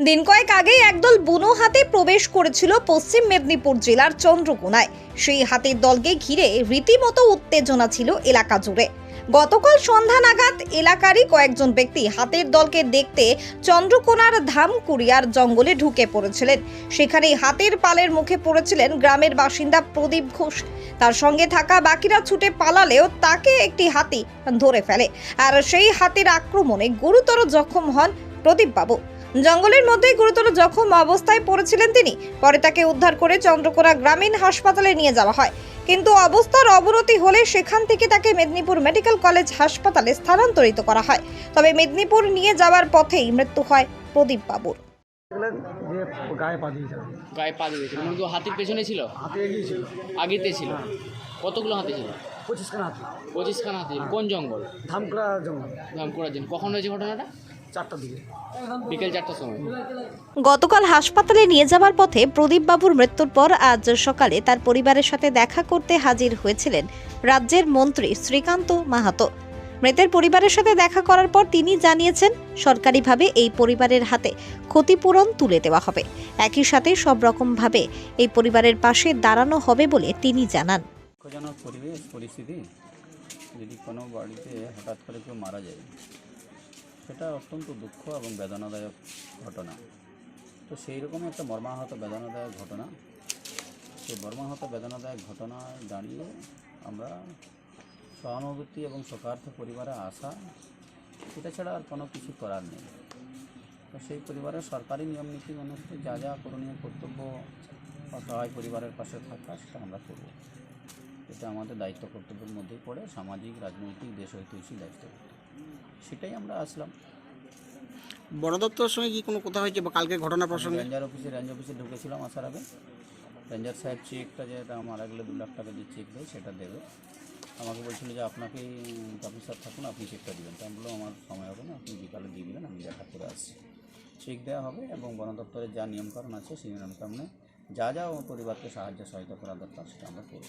দিন কয়েক আগেই একদল বুনো হাতে প্রবেশ করেছিল পশ্চিম মেদিনীপুর জেলার চন্দ্রকোনায়। সেই হাতির দলকে ঘিরে রীতিমতো উত্তেজনা ছিল এলাকা জুড়ে। গতকাল সন্ধ্যা নাগাদ এলাকারই কয়েকজন ব্যক্তি হাতের দলকে দেখতে চন্দ্রকোনার ধামকুড়িয়ার জঙ্গলে ঢুকে পড়েছিলেন। সেখানেই হাতের পালের মুখে পড়েছিলেন গ্রামের বাসিন্দা প্রদীপ ঘোষ। তার সঙ্গে থাকা বাকিরা ছুটে পালালেও তাকে একটি হাতি ধরে ফেলে। আর সেই হাতির আক্রমণে গুরুতর জখম হন প্রদীপবাবু। জঙ্গলের মধ্যেই গুরুতর জখম অবস্থায় পড়েছিলেন তিনি। পরে তাকে উদ্ধার করে চন্দ্রকোনা গ্রামীণ হাসপাতালে নিয়ে যাওয়া হয়। কিন্তু অবস্থার অবনতি হলে সেখান থেকে তাকে মেদিনীপুর মেডিকেল কলেজ হাসপাতালে স্থানান্তরিত করা হয়। তবে মেদিনীপুর নিয়ে যাওয়ার পথেই মৃত্যু হয় প্রদীপ বাবুর। দেখলেন যে গায়ে পা দিয়েছে। গায়ে পা দিয়েছিল মানে কি হাতির পেছনে ছিল? হাতে এগিয়েছিল আগেতে ছিল। কতগুলো হাতি ছিল? পঁচিশখানা হাতি। পঁচিশখানা হাতি। কোন জঙ্গল? ধামকুড়া জঙ্গল। ধাম করার জন্য কখন হয়েছে ঘটনাটা? গতকাল হাসপাতালে নিয়ে যাওয়ার পথে প্রদীপ বাবুর মৃত্যুর পর আজ সকালে তার পরিবারের সাথে দেখা করতে হাজির হয়েছিলেন রাজ্যের মন্ত্রী শ্রীকান্ত মাহাতো। মৃতের পরিবারের সাথে দেখা করার পর তিনি জানিয়েছেন সরকারিভাবে এই পরিবারের হাতে ক্ষতিপূরণ তুলে দেওয়া হবে। একই সাথে সব রকমভাবে এই পরিবারের পাশে দাঁড়ানো হবে বলে তিনি জানান। পরিবেশ পরিস্থিতি। যদি কোনো বাড়িতে হঠাৎ করে কেউ মারা যায় সেটা অত্যন্ত দুঃখ এবং বেদনাদায়ক ঘটনা। তো সেই রকম একটা মর্মাহত বেদনাদায়ক ঘটনা। সেই মর্মাহত বেদনাদায়ক ঘটনায় দাঁড়িয়ে আমরা সহানুভূতি এবং সকার্থ পরিবারে আসা, এটা ছাড়া আর কোনো কিছু করার নেই। তো সেই পরিবারের সরকারি নিয়ম নীতি অনুযায়ী যা যা করণীয় কর্তব্য অসহায় পরিবারের পাশে থাকা, সেটা আমরা করব। এটা আমাদের দায়িত্ব কর্তব্যের মধ্যেই পড়ে, সামাজিক, রাজনৈতিক দেশ ঐতিহাসিক দায়িত্ব। সেটাই আমরা আসলাম। বন দপ্তরের সঙ্গে কি কোনো কথা হয়েছে বা কালকে ঘটনা প্রসঙ্গে? রেঞ্জার অফিসে রেঞ্জ অফিসে ঢুকেছিলাম আসার আগে। রেঞ্জার সাহেব চেকটা যেটা মারা গেলে দু লাখ টাকা যে চেক দেয় সেটা দেবে। আমাকে বলছিল যে আপনাকেই অফিসার থাকুন আপনি চেকটা দিবেন। তাই আমি বললাম আমার সময় হবে না আপনি বিকালে দিয়ে দিবেন আমি দেখা করে আসছি। চেক দেওয়া হবে এবং বন দপ্তরের যা নিয়মকানুন আছে সেই নিয়মকানুনে যা যা ও পরিবারকে সাহায্য সহায়তা করা দরকার সেটা আমরা করব।